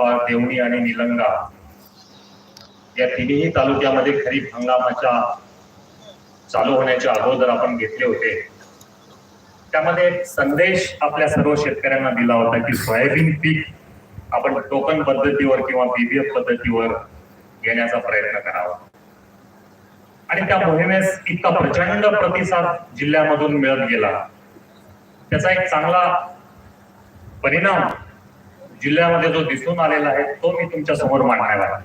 देवणी आणि निलंगा. या तिन्ही तालुक्यामध्ये खरीप हंगामाच्या चालू होण्याच्या अगोदर आपण घेतले होते. त्यामध्ये एक संदेश आपल्या सर्व शेतकऱ्यांना दिला होता की सोयाबीन पीक आपण टोकन पद्धतीवर किंवा बीबीएफ पद्धतीवर घेण्याचा प्रयत्न करावा. आणि त्या मोहिमेस इतका प्रचंड प्रतिसाद जिल्ह्यामधून मिळत गेला. त्याचा एक चांगला परिणाम जिल्ह्यामध्ये जो दिसून आलेला आहे तो मी तुमच्यासमोर मांडणार आहे.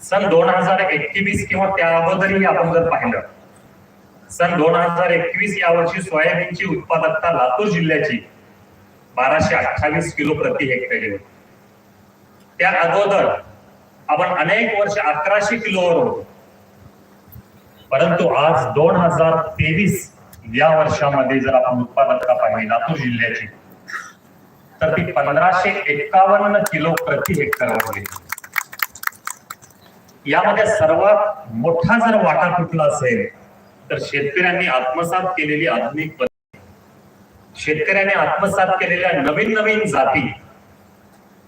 सन दोन हजार एकवीस किंवा त्या अगोदरही आपण जर पाहिलं सन दोन हजार एकवीस या वर्षी सोयाबीनची उत्पादकता लातूर जिल्ह्याची बाराशे अठ्ठावीस किलो प्रति हेक्टरी होती. त्या अगोदर आपण अनेक वर्ष अकराशे किलोवर होतो. परंतु आज दोन हजार तेवीस या वर्षामध्ये जर आपण उत्पादकता पाहिली लातूर जिल्ह्याची तर ती पंधराशे एकावन्न किलो प्रति हेक्टरवर यामध्ये सर्वात मोठा जर वाटा कुठला असेल तर शेतकऱ्यांनी आत्मसात केलेली आधुनिक शेतकऱ्यांनी आत्मसात केलेल्या नवीन नवीन जाती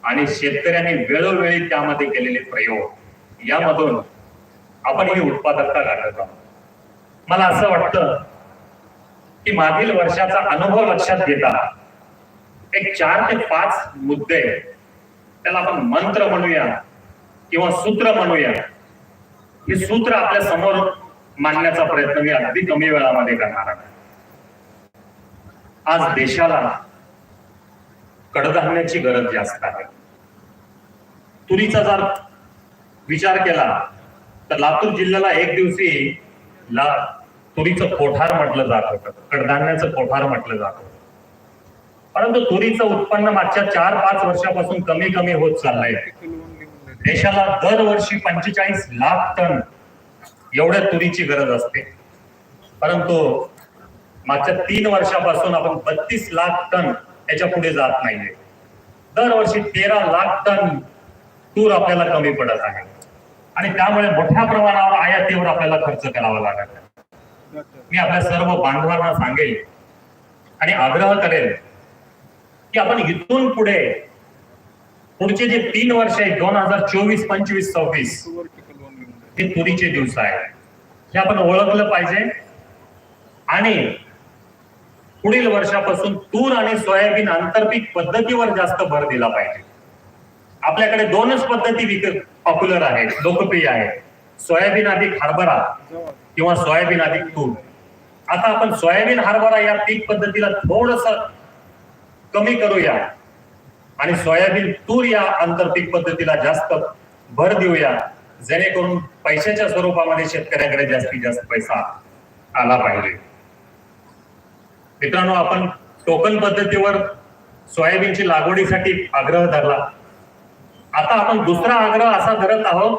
आणि शेतकऱ्यांनी वेळोवेळी त्यामध्ये केलेले प्रयोग यामधून आपण ही उत्पादकता गाठत आहोत. मला असं वाटतं की मागील वर्षाचा अनुभव लक्षात घेता एक चार ते पाच मुद्दे त्याला आपण मंत्र म्हणूया किंवा सूत्र म्हणूया. हे सूत्र आपल्यासमोर मांडण्याचा प्रयत्न मी अगदी कमी वेळामध्ये करणार आहे. आज देशाला कडधान्याची गरज जास्त आहे. तुरीचा जर विचार केला तर लातूर जिल्ह्याला एक दिवशी ला तुरीचं कोठार म्हटलं जात होतं. कडधान्याचं कोठार म्हटलं जात होतं. परंतु तुरीचं उत्पन्न मागच्या चार पाच वर्षापासून कमी कमी होत चाललंय. देशाला दरवर्षी पंचेचाळीस लाख टन एवढ्या तुरीची गरज असते. परंतु मागच्या तीन वर्षापासून आपण बत्तीस लाख टन त्याच्या पुढे जात नाहीये. दरवर्षी तेरा लाख टन तूर आपल्याला कमी पडत आहे. आणि त्यामुळे मोठ्या प्रमाणावर आयातीवर आपल्याला खर्च करावा लागत मी आपल्या सर्व बांधवांना सांगेल आणि आग्रह करेल की आपण इथून पुढे पुढचे जे तीन वर्ष आहेत दोन हजार चोवीस पंचवीस सव्वीस हे तुरीचे दिवस आहेत. हे आपण ओळखलं पाहिजे. आणि पुढील वर्षापासून तूर आणि सोयाबीन आंतरपीक पद्धतीवर जास्त भर दिला पाहिजे. आपल्याकडे दोनच पद्धती विक पॉप्युलर आहेत लोकप्रिय आहेत. सोयाबीन अधिक हरभरा किंवा सोयाबीन अधिक तूर. आता आपण सोयाबीन हरभरा या पीक पद्धतीला थोडस कमी करूया. आणि सोयाबीन तूर या आंतरपीक पद्धतीला जास्त भर देऊया. जेणेकरून पैशाच्या स्वरूपामध्ये शेतकऱ्याकडे जास्तीत जास्त पैसा आला पाहिजे. मित्रांनो आपण टोकन पद्धतीवर सोयाबीनची लागवडीसाठी आग्रह धरला. आता आपण दुसरा आग्रह असा धरत आहोत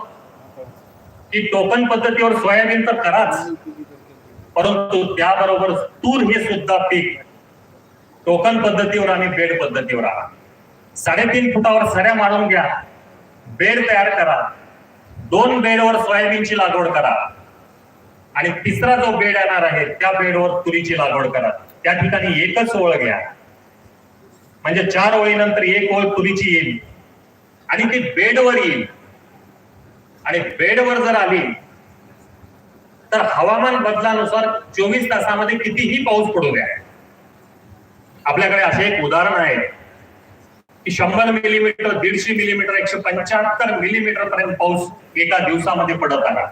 की टोकन पद्धतीवर सोयाबीन तर कराच. परंतु त्याबरोबर तूर हे सुद्धा पीक टोकन पद्धतीवर आणि बेड पद्धतीवर आला. साडेतीन फुटावर सऱ्या मारून घ्या. बेड तयार करा. दोन बेडवर सोयाबीनची लागवड करा. आणि तिसरा जो बेड येणार आहे त्या बेडवर तुरीची लागवड करा. त्या ठिकाणी एकच ओळ घ्या. म्हणजे चार ओळीनंतर एक ओळ तुरीची येईल. आणि ती बेडवर येईल. आणि बेडवर जर आली तर हवामान बदलानुसार चोवीस तासामध्ये कितीही पाऊस पडू द्या. आपल्याकडे असे एक उदाहरण आहे की शंभर मिलीमीटर दीडशे मिलीमीटर एकशे पंच्याहत्तर मिलीमीटर पर्यंत पाऊस एका दिवसामध्ये पडत आला.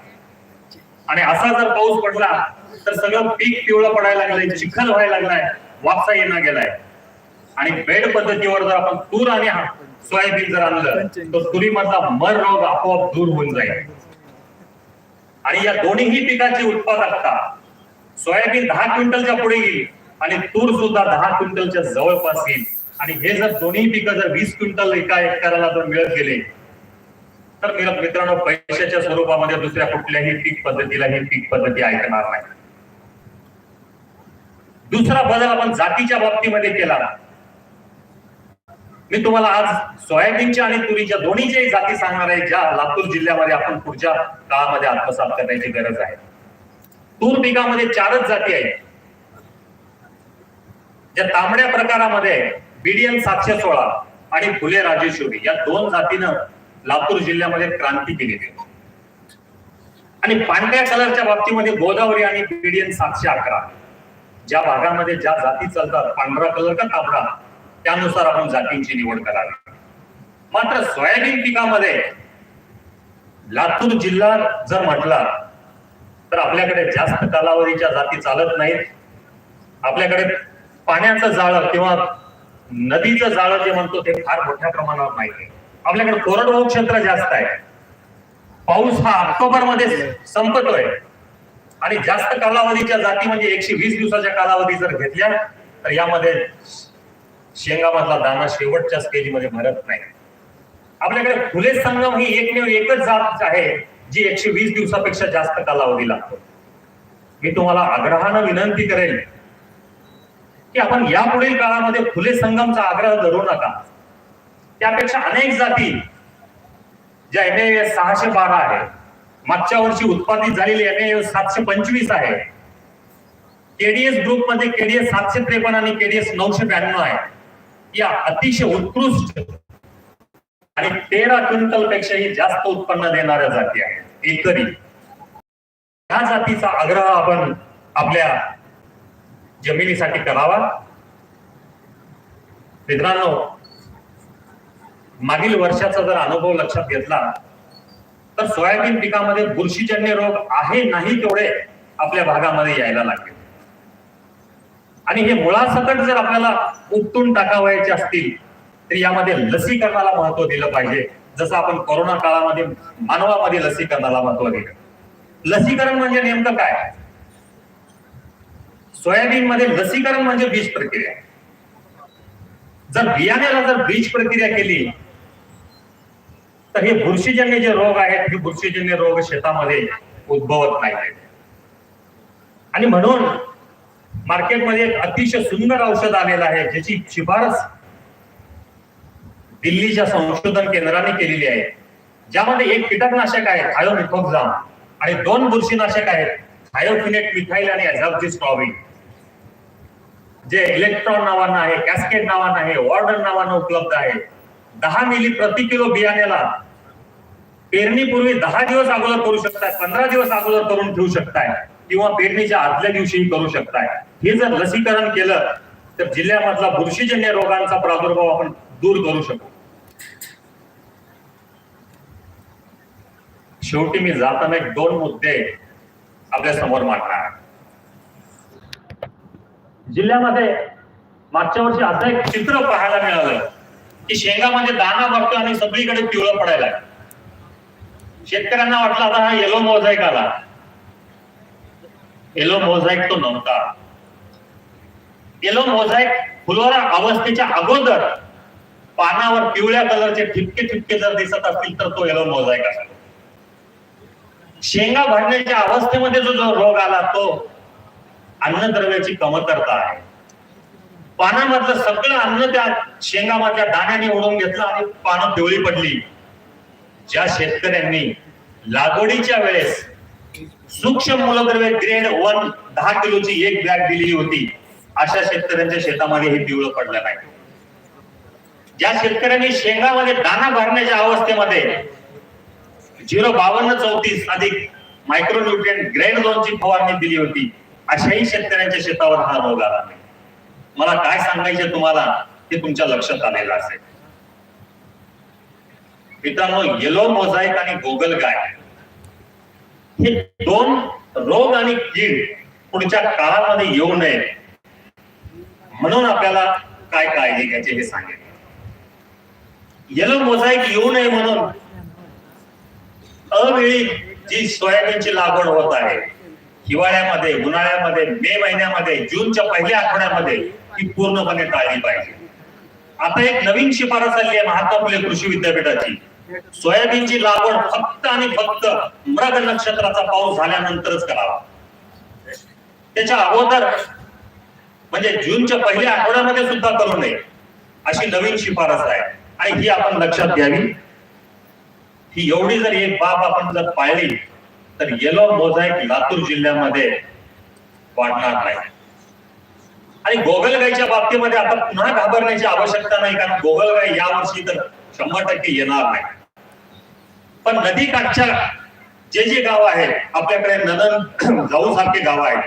आणि असा जर पाऊस पडला तर सगळं पीक पिवळं पडायला लागलंय चिखल व्हायला लागलाय वापसा येणं गेलाय. आणि बेड पद्धतीवर जर आपण तूर आणि सोयाबीन जर आणलं तर तुरीमधला मर रोग आपोआप दूर होऊन जाईल. आणि या दोन्हीही पिकाची उत्पादकता सोयाबीन दहा क्विंटलच्या पुढे येईल आणि तूर सुद्धा दहा क्विंटलच्या जवळपास येईल. आणि हे जर दोन्ही पिकं जर वीस क्विंटल एका एकराला जर मिळत गेले तर मित्रांनो पैशाच्या स्वरूपामध्ये दुसऱ्या कुठल्याही पीक पद्धतीला ही पीक पद्धती ऐकणार नाही. दुसरा बदल आपण जातीच्या बाबतीमध्ये केला. मी तुम्हाला आज सोयाबीनच्या आणि तुरीच्या दोन्हीच्याही जाती सांगणार आहे ज्या लातूर जिल्ह्यामध्ये आपण पुढच्या काळामध्ये आत्मसात करण्याची गरज आहे. तूर पिकामध्ये चारच जाती आहेत. या तांबड्या प्रकारामध्ये बीडीएन सातशे सोळा आणि फुले राजेश्वरी या दोन जातीनं लातूर जिल्ह्यामध्ये क्रांती केलेली आहे. आणि पांढऱ्या कलरच्या बाबतीमध्ये गोदावरी आणि बीडीएन सातशे अकरा. ज्या भागामध्ये ज्या जाती चालतात पांढरा कलर का तांबडा त्यानुसार आपण जातींची निवड करावी. मात्र सोयाबीन पिकामध्ये लातूर जिल्हा जर म्हटला तर आपल्याकडे जास्त कालावधीच्या जाती चालत नाहीत. आपल्याकडे पाण्याचं जाळं किंवा नदीचं जाळं जे म्हणतो ते फार मोठ्या प्रमाणावर नाही आहे. आपल्याकडे कोरडवाहू क्षेत्र जास्त आहे. पाऊस हा ऑक्टोबरमध्ये संपतोय. आणि जास्त कालावधीच्या जाती म्हणजे एकशे वीस दिवसाच्या कालावधी जर घेतल्या तर यामध्ये शेंगामधला दाना शेवटच्या स्टेजमध्ये भरत नाही. आपल्याकडे फुले संगम ही एकमेव एकच जात आहे जी एकशे वीस दिवसापेक्षा जास्त कालावधी लागतो. मी तुम्हाला आग्रहानं विनंती करेल की आपण यापुढील काळामध्ये फुले संगमचा आग्रह धरू नका. त्यापेक्षा अनेक जाती ज्या एम ए सहाशे बारा आहे. मागच्या वर्षी उत्पादित झालेली एम ए सातशे पंचवीस आहे. केडीएस ग्रुपमध्ये केडीएस सातशे त्रेपन्न आणि केडीएस नऊशे ब्याण्णव आहे. या अतिशय उत्कृष्ट आणि तेरा क्विंटल पेक्षाही जास्त उत्पन्न देणाऱ्या जाती आहेत. एकरी. ह्या जातीचा आग्रह आपण आपल्या जमिनीसाठी करावा. मित्रांनो मागील वर्षाचा जर अनुभव लक्षात घेतला तर सोयाबीन पिकामध्ये बुरशीजन्य रोग आहे नाही तेवढे आपल्या भागामध्ये यायला लागले. आणि हे मुळासकट जर आपल्याला उपटून टाकावायचे असतील तर यामध्ये लसीकरणाला महत्त्व दिलं पाहिजे. जसं आपण कोरोना काळामध्ये मानवामध्ये लसीकरणाला महत्त्व दिलं. लसीकरण म्हणजे नेमकं काय? सोयाबीन मध्ये लसीकरण म्हणजे बीज प्रक्रिया. जर बियाण्याला जर बीज प्रक्रिया केली तर हे बुरशीजन्य जे रोग आहेत हे बुरशीजन्य रोग शेतामध्ये उद्भवत नाही आणि म्हणून मार्केटमध्ये एक अतिशय सुंदर औषध आलेलं आहे ज्याची शिफारस दिल्लीच्या संशोधन केंद्राने केलेली आहे. ज्यामध्ये एक कीटकनाशक आहे थायोमिथोक्झाम. आणि दोन बुरशीनाशक आहेत थायोफिनेट मिथाईल आणि अझाबजिस्ट्रॉबिन जे इलेक्ट्रॉन नावानं आहे कॅस्केट नावानं आहे वॉर्डन नावानं उपलब्ध आहे. दहा मिली प्रति किलो बियाण्याला पेरणीपूर्वी दहा दिवस अगोदर करू शकताय पंधरा दिवस अगोदर करून ठेवू शकताय किंवा पेरणीच्या आदल्या दिवशीही करू शकताय. हे जर लसीकरण केलं तर जिल्ह्यामधला बुरशीजन्य रोगांचा प्रादुर्भाव आपण दूर करू शकू. शेवटी मी जाताना एक दोन मुद्दे आपल्यासमोर मांडणार. जिल्ह्यामध्ये मागच्या वर्षी असं एक चित्र पाहायला मिळालं की शेंगामध्ये दाना भरतो आणि सगळीकडे पिवळं पडायला शेतकऱ्यांना वाटलं आता हा येलो मोझाईक आला. येलो मोझाईक तो नव्हता. येलो मोझाईक फुलोरा अवस्थेच्या अगोदर पानावर पिवळ्या कलरचे ठिपके ठिपके जर दिसत असतील तर तो येलो मोझाईक असतो. शेंगा भरण्याच्या अवस्थेमध्ये जो जो रोग आला तो अन्नद्रव्याची कमतरता आहे. पानामधलं सगळं अन्न त्या शेंगामधल्या दाण्याने ओढून घेतलं आणि पानं पिवळी पडली. ज्या शेतकऱ्यांनी लागवडीच्या वेळेस सूक्ष्म मूलद्रव्य ग्रेड वन दहा किलोची एक बॅग दिलेली होती अशा शेतकऱ्यांच्या शेतामध्ये हे पिवळं पडलं नाही. ज्या शेतकऱ्यांनी शेंगामध्ये दाना भरण्याच्या अवस्थेमध्ये झिरो बावन्न चौतीस अधिक मायक्रोन्युट्रिएंट ग्रेड दोनची फवारणी दिली होती अशाही शेतकऱ्यांच्या शेतावर हा रोग आला नाही. मला काय सांगायचे तुम्हाला ते तुमच्या लक्षात आलेलं असेल. मित्रांनो येलो मोझाईक आणि गोगल गाय हे दोन रोग आणि कीड पुढच्या काळामध्ये येऊ नये म्हणून आपल्याला काय काळजी घ्यायची हे सांगितलं येलो मोझाईक येऊ नये म्हणून अवेळी जी सोयाबीनची लागवड होत आहे हिवाळ्यामध्ये उन्हाळ्यामध्ये मे महिन्यामध्ये जूनच्या पहिल्या आठवड्यामध्ये ती पूर्णपणे टाळली पाहिजे. आता एक नवीन शिफारस आली आहे महात्मा फुले कृषी विद्यापीठाची. सोयाबीनची लागवड फक्त आणि फक्त मृग नक्षत्राचा पाऊस झाल्यानंतरच करावा. त्याच्या अगोदर म्हणजे जूनच्या पहिल्या आठवड्यामध्ये सुद्धा करू नये अशी नवीन शिफारस आहे. आणि ही आपण लक्षात घ्यावी. ही एवढी जर एक बाब आपण जर पाळली तर येलो मोझाईक लातूर जिल्ह्यामध्ये वाढणार नाही. आणि गोगलगाईच्या बाबतीमध्ये आता पुन्हा घाबरण्याची आवश्यकता नाही कारण गोगलगाई यावर्षी तर शंभर टक्के येणार नाही. पण नदी काठच्या जे जे गाव आहेत आपल्याकडे नदन जाऊ सारखे गाव आहेत.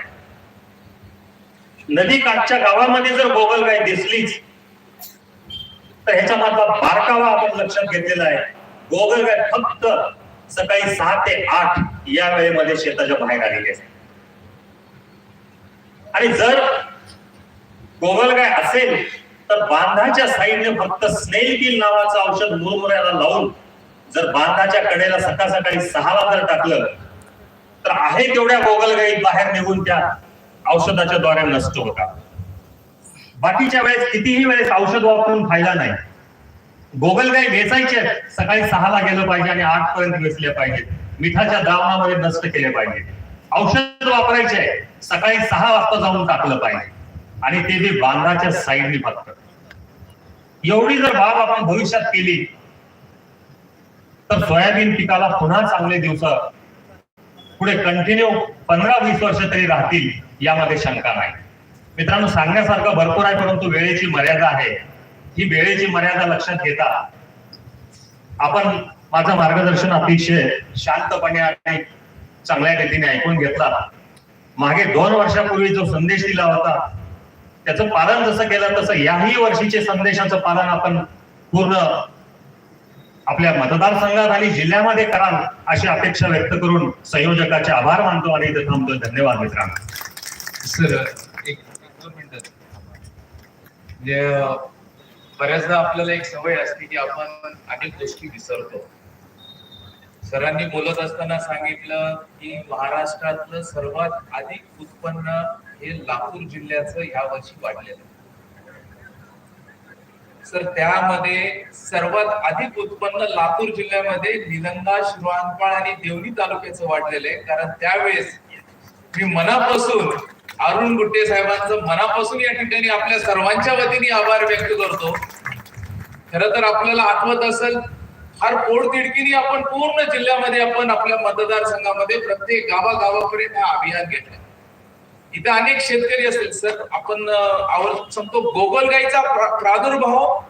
नदी काठच्या गावामध्ये जर गोगलगाय दिसलीच तर ह्याच्या मागचा बारकावा आपण लक्षात घेतलेला आहे. गोगलगाय फक्त सकाळी सहा ते आठ या वेळेमध्ये शेताच्या बाहेर आलेली असते आणि जर गोगलगाय असेल तर बांधाच्या साईडने फक्त स्नेल किल नावाचं औषध मुरमुऱ्याला लावून जर बांधाच्या कडेला सकाळ सकाळी सहाला जर टाकलं तर आहे तेवढ्या गोगलगाई बाहेर निघून त्या औषधाच्या द्वारे नष्ट होतात. बाकीच्या वेळेस कितीही वेळेस औषध वापरून फायदा नाही. गोगलगाई वेचायचे सकाळी सहाला गेलं पाहिजे आणि आठ पर्यंत वेचले पाहिजे मिठाच्या द्रावणामध्ये नष्ट केले पाहिजे. औषध वापरायचे आहे. सकाळी सहा वाजता जाऊन टाकलं पाहिजे. आणि ते जे बांधाच्या साईडने फक्त. एवढी जर बाब आपण भविष्यात केली तर सोयाबीन पिकाला पुन्हा चांगले दिवस पुढे कंटिन्यू पंधरा वीस वर्ष तरी राहतील यामध्ये शंका नाही. मित्रांनो सांगण्यासारखं भरपूर आहे परंतु वेळेची मर्यादा आहे. ही वेळेची मर्यादा लक्षात घेता आपण माझं मार्गदर्शन अतिशय शांतपणे आणि चांगल्या रीतीने ऐकून घेतला. मागे दोन वर्षापूर्वी जो संदेश दिला होता त्याचं पालन जसं केलं तसं याही वर्षीचे संदेशाचं पालन आपण पूर्ण आपल्या मतदारसंघात आणि जिल्ह्यामध्ये कराल अशी अपेक्षा व्यक्त करून संयोजकाचे आभार मानतो आणि इथे थांबतो. धन्यवाद मित्रांनो. सर एक दोन मिनिटं. म्हणजे, बऱ्याचदा आपल्याला एक सवय असते की आपण अनेक गोष्टी विसरतो. सरांनी बोलत असताना सांगितलं की महाराष्ट्रातलं सर्वात अधिक उत्पन्न हे लातूर जिल्ह्याचं ह्या वर्षी वाढलेलं सर त्यामध्ये सर्वात अधिक उत्पन्न लातूर जिल्ह्यामध्ये निलंगा शिरवानपाळ आणि देवणी तालुक्याचं वाढलेलं आहे. कारण त्यावेळेस मी मनापासून अरुण गुट्टे साहेबांचं मनापासून या ठिकाणी आपल्या सर्वांच्या वतीने आभार व्यक्त करतो. खर तर आपल्याला आठवत असेल फार पोटतिडकीने आपण पूर्ण जिल्ह्यामध्ये आपण आपल्या मतदारसंघामध्ये प्रत्येक गावागावापर्यंत हा अभियान घेतलं. इथं अनेक शेतकरी असतील. सर आपण आवर्जून सांगतो गोगलगाईचा प्रादुर्भाव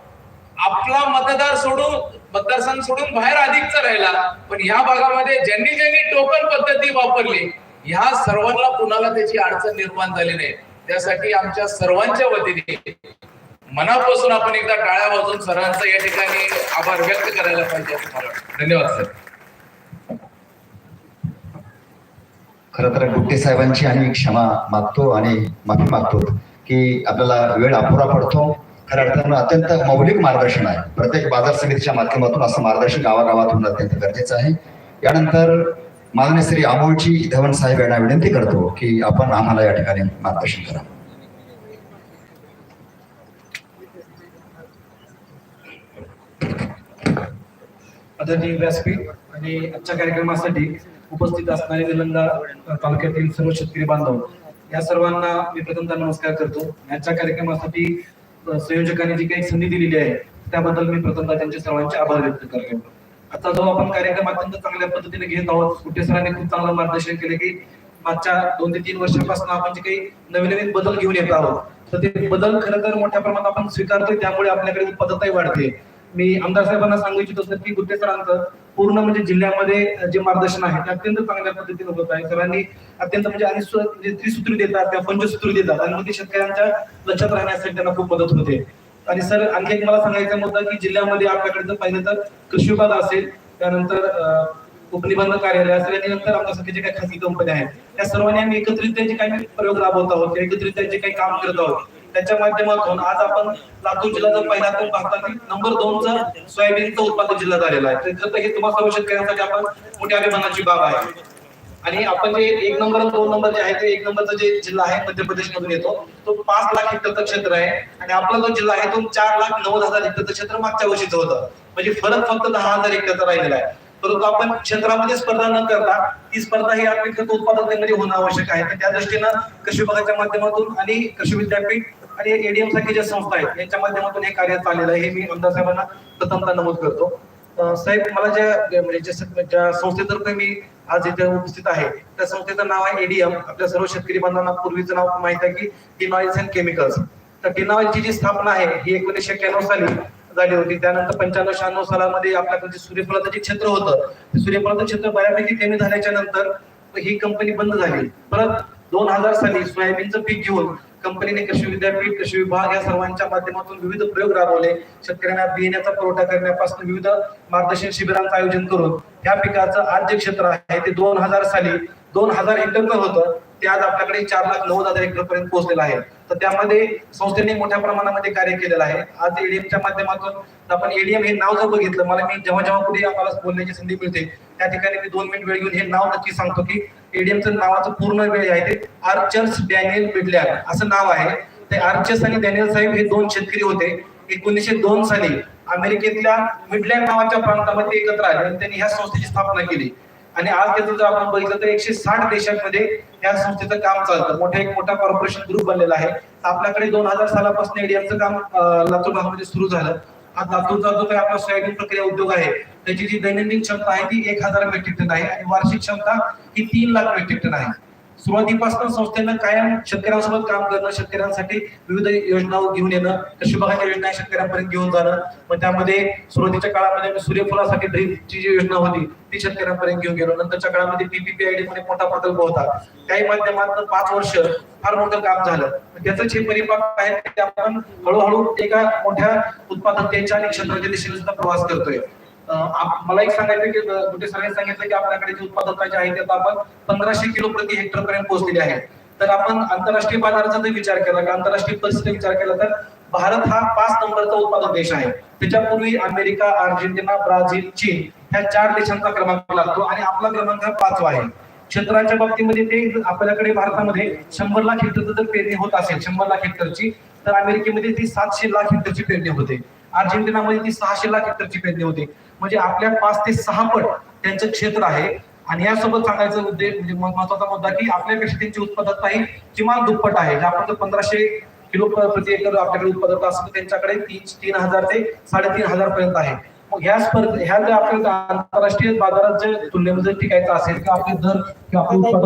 आपला मतदार सोडून मतदारसंघ सोडून बाहेर अधिकचा राहिला. पण ह्या भागामध्ये ज्यांनी ज्यांनी टोकन पद्धती वापरली ह्या सर्वांना कुणाला त्याची अडचण निर्माण झाली नाही. त्यासाठी आमच्या सर्वांच्या वतीने मनापासून आपण एकदा टाळ्या वाजून सरांचा या ठिकाणी आभार व्यक्त करायला पाहिजे असं मला धन्यवाद सर. खरं तर गुट्टे साहेबांची आम्ही क्षमा मागतो आणि माफी मागतो की आपल्याला वेळ अपुरा पडतो. खऱ्या अर्थानं अत्यंत मौलिक मार्गदर्शन आहे. प्रत्येक बाजार समितीच्या माध्यमातून असं मार्गदर्शन गावागावात होणं अत्यंत गरजेचं आहे. यानंतर माननीय श्री अमोलजी धवन साहेब यांना विनंती करतो की आपण आम्हाला या ठिकाणी मार्गदर्शन करा. आदरणीय व्यासपीठ आणि आजच्या कार्यक्रमासाठी उपस्थित असणारे निलंगा तालुक्यातील सर्व शेतकरी बांधव या सर्वांना मी प्रथमतः नमस्कार करतो. आजच्या कार्यक्रमासाठी संयोजकांनी जी काही संधी दिलेली आहे त्याबद्दल मी प्रथमतः त्यांचे सर्वांचे आभार व्यक्त करतो. आता जो आपण कार्यक्रम अत्यंत चांगल्या पद्धतीने घेत आहोत कुठे सरांनी खूप चांगलं मार्गदर्शन केले की मागच्या दोन ते तीन वर्षापासून आपण जे काही नवीन नवीन बदल घेऊन येत आहोत तर ते बदल खरं तर मोठ्या प्रमाणात आपण स्वीकारतोय त्यामुळे आपल्याकडे उत्पादकताही वाढते. मी आमदार साहेबांना सांगू इच्छितो सर की गुट्टे सरांचं पूर्ण म्हणजे जिल्ह्यामध्ये जे मार्गदर्शन आहे ते अत्यंत चांगल्या पद्धतीने होत आहे. सरांनी अत्यंत म्हणजे आणि त्रिसूत्री देतात त्या पंचसूत्री देतात आणि मग ते शेतकऱ्यांच्या लक्षात राहण्यासाठी त्यांना खूप मदत होते. आणि सर आणखी एक मला सांगायचा मुद्दा की जिल्ह्यामध्ये आपल्याकडे जर पाहिजे तर कृषी विभाग असेल त्यानंतर उपनिबंध कार्यालय असेल आणि नंतर आमच्यासारखे जे काही खासगी कंपन्या आहेत त्या सर्वांनी आम्ही एकत्रित त्यांचे काही प्रयोग राबवत आहोत एकत्रित त्यांचे काही काम करत आहोत. त्याच्या माध्यमातून आज आपण लातूर जिल्हा जर पहिला तर भारतातील नंबर दोनचा सोयाबीनचं उत्पादन जिल्हा झालेला आहे. तर हे तुम्हाला सर्व करण्यासाठी आपण मोठ्या अभिमानाची बाब आहे. आणि आपण जे एक नंबर दोन नंबर जे आहे ते एक नंबरचा जे जिल्हा आहे मध्य प्रदेश मधून येतो. तो पाच लाख हेक्टरचं क्षेत्र आहे. आणि आपला जो जिल्हा आहे तो चार लाख नव्वद हजार हेक्टरचं क्षेत्र मागच्या वर्षीचं होतं. म्हणजे फरक फक्त दहा हजार हेक्टरचा राहिलेला आहे. परंतु आपण क्षेत्रामध्ये स्पर्धा न करता ती स्पर्धा ही आपली खत उत्पादकतेमध्ये होणं आवश्यक आहे. त्या दृष्टीनं कृषी विभागाच्या माध्यमातून आणि कृषी विद्यापीठ आणि एडीएम सारखी ज्या संस्था आहेत यांच्या माध्यमातून हे कार्य चाललेलं आहे. हे मी आमदार साहेबांना प्रथमतः नमूद करतो. साहेब मला ज्या म्हणजे ज्या संस्थेतर्फे मी आज इथे उपस्थित आहे त्या संस्थेचं नाव आहे एडीएम आपल्या सर्व शेतकरी बांधवांना पूर्वीचं नाव माहीत आहे की डिनॉइल्स अँड केमिकल्स तर डिनॉइलची जी स्थापना आहे ही एकोणीसशे एक्क्याण्णव साली झाली होती. त्यानंतर पंच्याण्णव शहाण्णव सालामध्ये आपल्याकडे सूर्यफलाचं सूर्यफुलाचं जे क्षेत्र होतं ते सूर्यफुलाचं क्षेत्र बऱ्यापैकी कमी झाल्याच्यानंतर ही कंपनी बंद झाली. परत दोन हजार साली सोयाबीनचं पीक घेऊन कंपनीने कृषी विद्यापीठ कृषी विभाग या सर्वांच्या माध्यमातून विविध प्रयोग राबवले. शेतकऱ्यांना बियाण्याचा पुरवठा करण्यापासून विविध मार्गदर्शन शिबिरांचं आयोजन करून या पिकाचं आज जे क्षेत्र आहे ते दोन हजार साली दोन हजार हेक्टर होतं. ते आज आपल्याकडे चार लाख नव्वद हजार हेक्टर पर्यंत पोहोचलेलं आहे. तर त्यामध्ये संस्थेने मोठ्या प्रमाणामध्ये कार्य केलेलं आहे. आज एडीएमच्या माध्यमातून आपण एडीएम हे नाव जर बघितलं मला मी जेव्हा जेव्हा पुढे आम्हाला बोलण्याची संधी मिळते त्या ठिकाणी मी दोन मिनिट वेळ घेऊन हे नाव नक्की सांगतो की एडीएमचं नावाचं पूर्ण वेळ आहे ते आर्चर्स डॅनियल मिडलॅन असं नाव आहे. ते आर्चर्स आणि डॅनियल साहेब हे दोन शेतकरी होते. एकोणीसशे दोन साली अमेरिकेतल्या मिडलँड नावाच्या प्रांतामध्ये एकत्र आले आणि त्यांनी ह्या संस्थेची स्थापना केली. आणि आज त्याचं जर आपण बघितलं तर एकशे साठ देशांमध्ये या संस्थेचं काम चालतं. मोठा एक मोठा कॉर्पोरेशन ग्रुप बनलेला आहे. आपल्याकडे दोन हजार सालापासून एडीएमचं काम लातूर भागामध्ये सुरू झालं. हा लातूरचा जो काही आपला सोयाबीन प्रक्रिया उद्योग आहे त्याची जी दैनंदिन क्षमता आहे ती एक हजार मेट्रिक टन आहे आणि वार्षिक क्षमता ही तीन लाख मेट्रिक टन आहे. सुरुवातीपासून संस्थेनं कायम शेतकऱ्यांसोबत काम करणं शेतकऱ्यांसाठी विविध योजना घेऊन येणं कृषी विभागाच्या योजना शेतकऱ्यांपर्यंत घेऊन जाणं. मग त्यामध्ये सुरुवातीच्या काळामध्ये सूर्यफुलासाठी ड्रीपची जी योजना होती ती शेतकऱ्यांपर्यंत घेऊन गेलो. नंतरच्या काळामध्ये पीपीपी आयडी मध्ये मोठा प्रकल्प होता. काही माध्यमातून पाच वर्ष फार मोठं काम झालं. त्याच जे परिपाक आहे ते आपण हळूहळू एका मोठ्या उत्पादकतेच्या आणि क्षेत्राच्या दिशेने सुद्धा प्रवास करतोय. मला एक सांगायचं की कुठे सरांनी सांगितलं की आपल्याकडे जे उत्पादकता जे आहे ते आपण पंधराशे किलो प्रति हेक्टर पर्यंत पोहोचलेले आहे. तर आपण आंतरराष्ट्रीय बाजाराचा जर विचार केला का आंतरराष्ट्रीय परिस्थितीचा विचार केला तर भारत हा पाच नंबरचा उत्पादक देश आहे. त्याच्यापूर्वी अमेरिका अर्जेंटिना ब्राझील चीन ह्या चार देशांचा क्रमांक लागतो आणि आपला क्रमांक हा पाचवा आहे. क्षेत्राच्या बाबतीमध्ये ते आपल्याकडे भारतामध्ये शंभर लाख हेक्टरचं जर पेरणी होत असेल शंभर लाख हेक्टरची तर अमेरिकेमध्ये ती सातशे लाख हेक्टरची पेरणी होते. अर्जेंटिनामध्ये ती सहाशे लाख हेक्टरची पेरणी होते. म्हणजे आपल्या पाच ते सहा पट त्यांचं क्षेत्र आहे. आणि यासोबत सांगायचं उद्देश म्हणजे महत्त्वाचा मुद्दा की आपल्यापेक्षा त्यांची उत्पादकता ही किमान दुप्पट आहे. जे आपण जर पंधराशे किलो प्रति एकर आपल्याकडे उत्पादकता असतो त्यांच्याकडे तीन तीन हजार ते साडेतीन हजार पर्यंत आहे. मग ह्या स्पर्धे ह्या जर आपल्याला आंतरराष्ट्रीय बाजारात जर तुलनेमध्ये टिकायचं असेल तर आपले दर किंवा आपले उत्पादन